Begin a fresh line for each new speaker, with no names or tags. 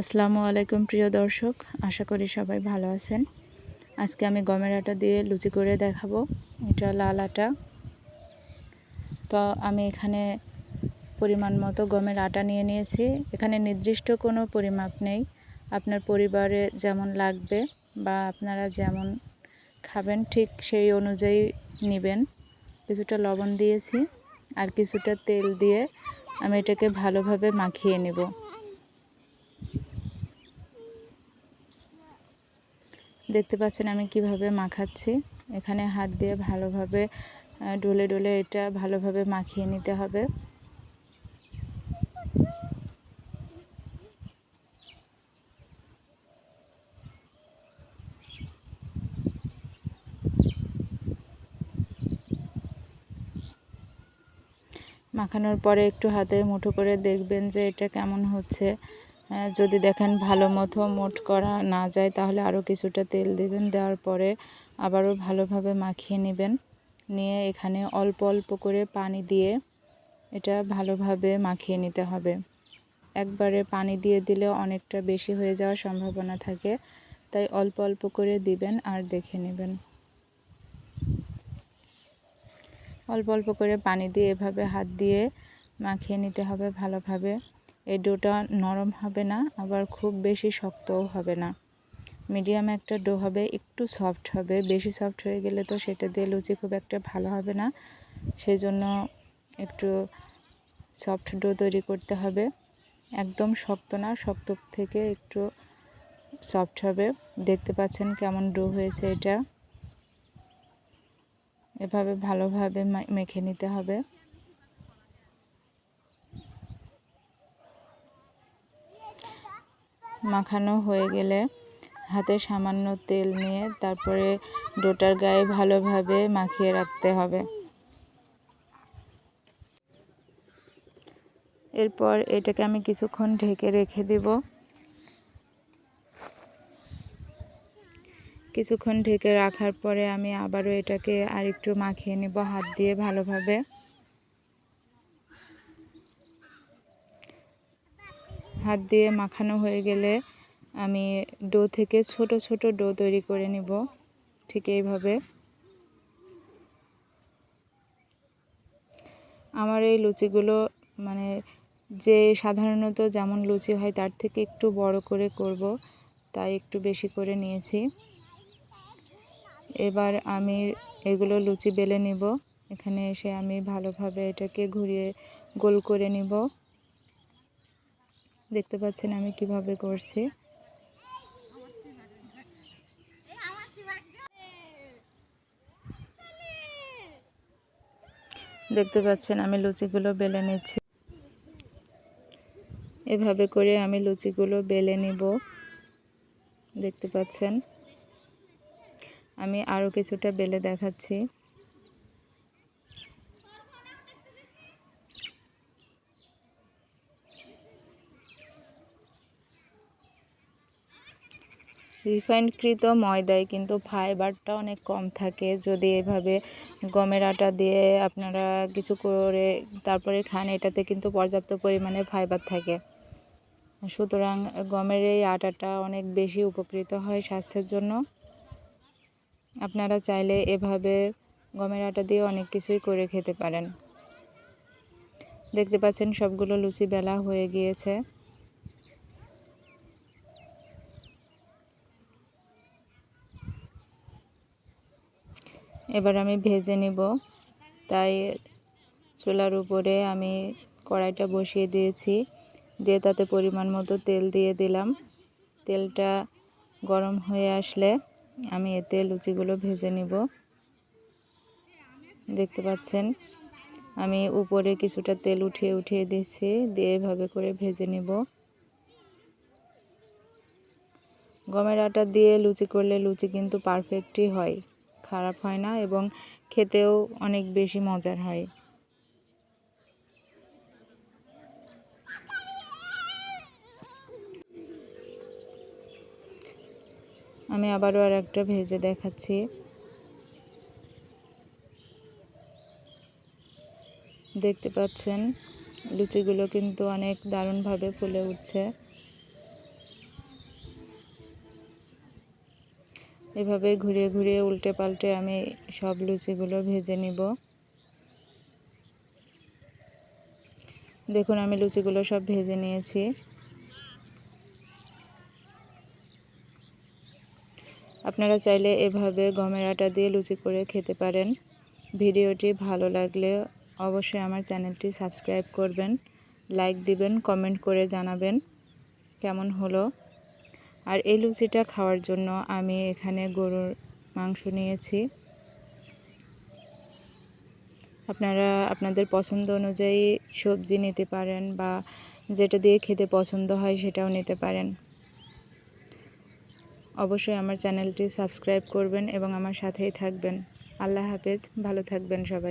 আসসালামু আলাইকুম, প্রিয় দর্শক। আশা করি সবাই ভালো আছেন। আজকে আমি গমের আটা দিয়ে লুচি করে দেখাবো। এটা লাল আটা। তো আমি এখানে পরিমাণ মতো গমের আটা নিয়ে নিয়েছি। এখানে নির্দিষ্ট কোনো পরিমাপ নেই। আপনার পরিবারে যেমন লাগবে বা আপনারা যেমন খাবেন, ঠিক সেই অনুযায়ী নেবেন। কিছুটা লবণ দিয়েছি আর কিছুটা তেল দিয়ে আমি এটাকে ভালোভাবে মাখিয়ে নেব। দেখতে পাচ্ছেন আমি কীভাবে মাখাচ্ছি। এখানে হাত দিয়ে ভালোভাবে ডলে ডলে এটা ভালোভাবে মাখিয়ে নিতে হবে। মাখানোর পরে একটু হাতে মুঠো করে দেখবেন যে এটা কেমন হচ্ছে। যদি দেখেন ভালো মতো মোট করা না যায়, তাহলে আরও কিছুটা তেল দেবেন, দেওয়ার পরে আবারও ভালোভাবে মাখিয়ে নেবেন। নিয়ে এখানে অল্প অল্প করে পানি দিয়ে এটা ভালোভাবে মাখিয়ে নিতে হবে। একবারে পানি দিয়ে দিলে অনেকটা বেশি হয়ে যাওয়ার সম্ভাবনা থাকে, তাই অল্প অল্প করে দিবেন আর দেখে নেবেন। অল্প অল্প করে পানি দিয়ে এভাবে হাত দিয়ে মাখিয়ে নিতে হবে ভালোভাবে। এই ডোটা নরম হবে না, আবার খুব বেশি শক্তও হবে না। মিডিয়াম একটা ডো হবে, একটু সফট হবে। বেশি সফট হয়ে গেলে তো সেটা দিয়ে লুচি খুব একটা ভালো হবে না। সেই জন্য একটু সফট ডো তৈরি করতে হবে। একদম শক্ত না, শক্ত থেকে একটু সফট হবে। দেখতে পাচ্ছেন কেমন ডো হয়েছে এটা। এভাবে ভালোভাবে মেখে নিতে হবে। মাখানো হয়ে গেলে হাতে সামান্য তেল নিয়ে তারপরে ডোটার গায়ে ভালোভাবে মাখিয়ে রাখতে হবে। এরপর এটাকে আমি কিছুক্ষণ ঢেকে রেখে দিব। কিছুক্ষণ ঢেকে রাখার পরে আমি আবারও এটাকে আরেকটু মাখিয়ে নেব হাত দিয়ে ভালোভাবে। হাত দিয়ে মাখানো হয়ে গেলে আমি ডো থেকে ছোট ছোট ডো তৈরি করে নিব, ঠিক এইভাবে। আমার এই লুচিগুলো মানে যে সাধারণত যেমন লুচি হয় তার থেকে একটু বড় করে করব, তাই একটু বেশি করে নিয়েছি। এবার আমি এগুলো লুচি বেলে নিব, এখানে এসে আমি ভালোভাবে এটাকে ঘুরিয়ে গোল করে নিব। দেখতে পাচ্ছেন আমি কীভাবে করছি। দেখতে পাচ্ছেন আমি লুচিগুলো বেলে নিচ্ছি। এভাবে করে আমি লুচিগুলো বেলে নিব। দেখতে পাচ্ছেন? আমি আরও কিছুটা বেলে দেখাচ্ছি। রিফাইনকৃত ময়দায় কিন্তু ফাইবারটা অনেক কম থাকে। যদি এভাবে গমের আটা দিয়ে আপনারা কিছু করে তারপরে খান, এটাতে কিন্তু পর্যাপ্ত পরিমাণে ফাইবার থাকে। সুতরাং গমের এই আটাটা অনেক বেশি উপকৃত হয় স্বাস্থ্যের জন্য। আপনারা চাইলে এভাবে গমের আটা দিয়ে অনেক কিছুই করে খেতে পারেন। দেখতে পাচ্ছেন সবগুলো লুচি বেলা হয়ে গিয়েছে। এবার আমি ভেজে নিব। তাই চুলার উপরে আমি কড়াইটা বসিয়ে দিয়েছি। দিয়ে তাতে পরিমাণ মতো তেল দিয়ে দিলাম। তেলটা গরম হয়ে আসলে আমি এতে লুচিগুলো ভেজে নিব। দেখতে পাচ্ছেন? আমি উপরে কিছুটা তেল উঠিয়ে উঠিয়ে দিচ্ছি দিয়ে এভাবে করে ভেজে নিব। গমের আটা দিয়ে লুচি করলে লুচি কিন্তু পারফেক্টই হয়। খারাপ হয় না এবং খেতেও অনেক বেশি মজার হয়। আমি আবারও আর একটা ভেজে দেখাচ্ছি। দেখতে পাচ্ছেন, লুচিগুলো কিন্তু অনেক দারুণভাবে ফুলে উঠছে। এভাবে ঘুরিয়ে ঘুরিয়ে উল্টে পাল্টে আমি সব লুচিগুলো ভেজে নিব। দেখুন, আমি লুচিগুলো সব ভেজে নিয়েছি। আপনারা চাইলে এভাবে গমের আটা দিয়ে লুচি করে খেতে পারেন। ভিডিওটি ভালো লাগলে অবশ্যই আমার চ্যানেলটি সাবস্ক্রাইব করবেন, লাইক দিবেন, কমেন্ট করে জানাবেন। কেমন হলো? আর এই লুচিটা খাওয়ার জন্য আমি এখানে গরুর মাংস নিয়েছি। আপনারা, আপনাদের পছন্দ অনুযায়ী সবজি নিতে পারেন বা যেটা দিয়ে খেতে পছন্দ হয় সেটাও নিতে পারেন। অবশ্যই আমার চ্যানেলটি সাবস্ক্রাইব করবেন এবং আমার সাথেই থাকবেন। আল্লাহ হাফেজ, ভালো থাকবেন সবাই।